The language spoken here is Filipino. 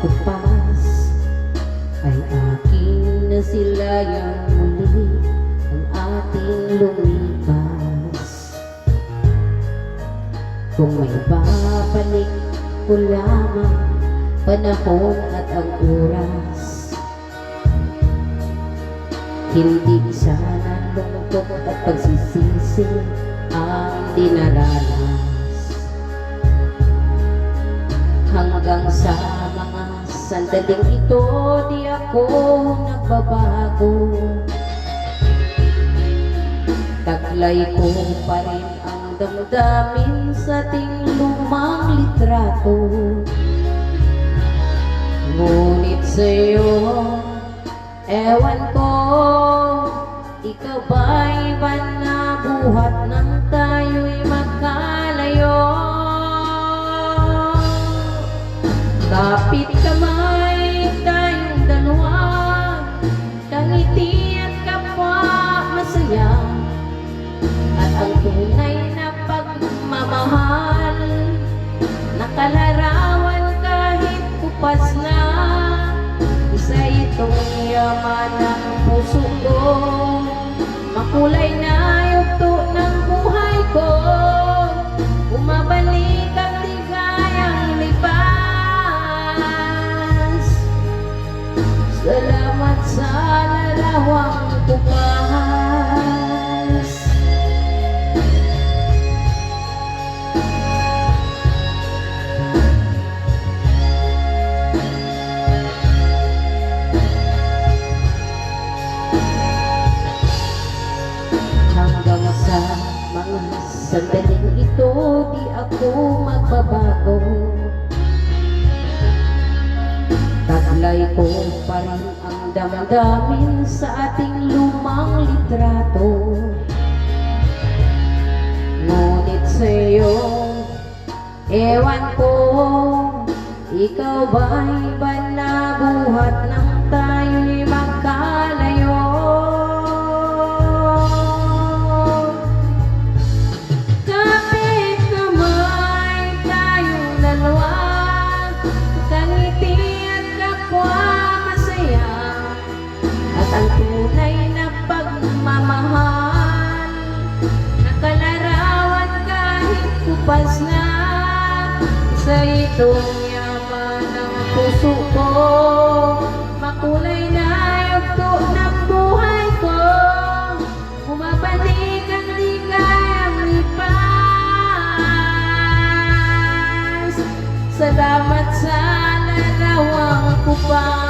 kupas ay akin na sila yung muli ang ating lumipas. Kung may babalik ko lamang panahon at ang oras hindi sana lungkot at pagsisisi ang dinaranas. Hanggang sa sandaling ito di ako nagbabago. Taglay ko pa rin ang damdamin sa ating lumang litrato. Ngunit sa'yo, ewan ko Ikaw ba'y ba nabuhat nang ng puso ko. Makulay na sandaling ito Di ako magbabago. Taglay ko pa rin ang damdamin Sa ating lumang litrato. Ngunit sa'yo Ewan ko Ikaw ba'y ba nabuhat ng tayo'y tunay na pagmamahal. Nakalarawan kahit kupas na. Sa itong yaman ng puso ko Makulay na yugto ng buhay ko. Bumabalik ang lipas. Salamat sa larawang kupas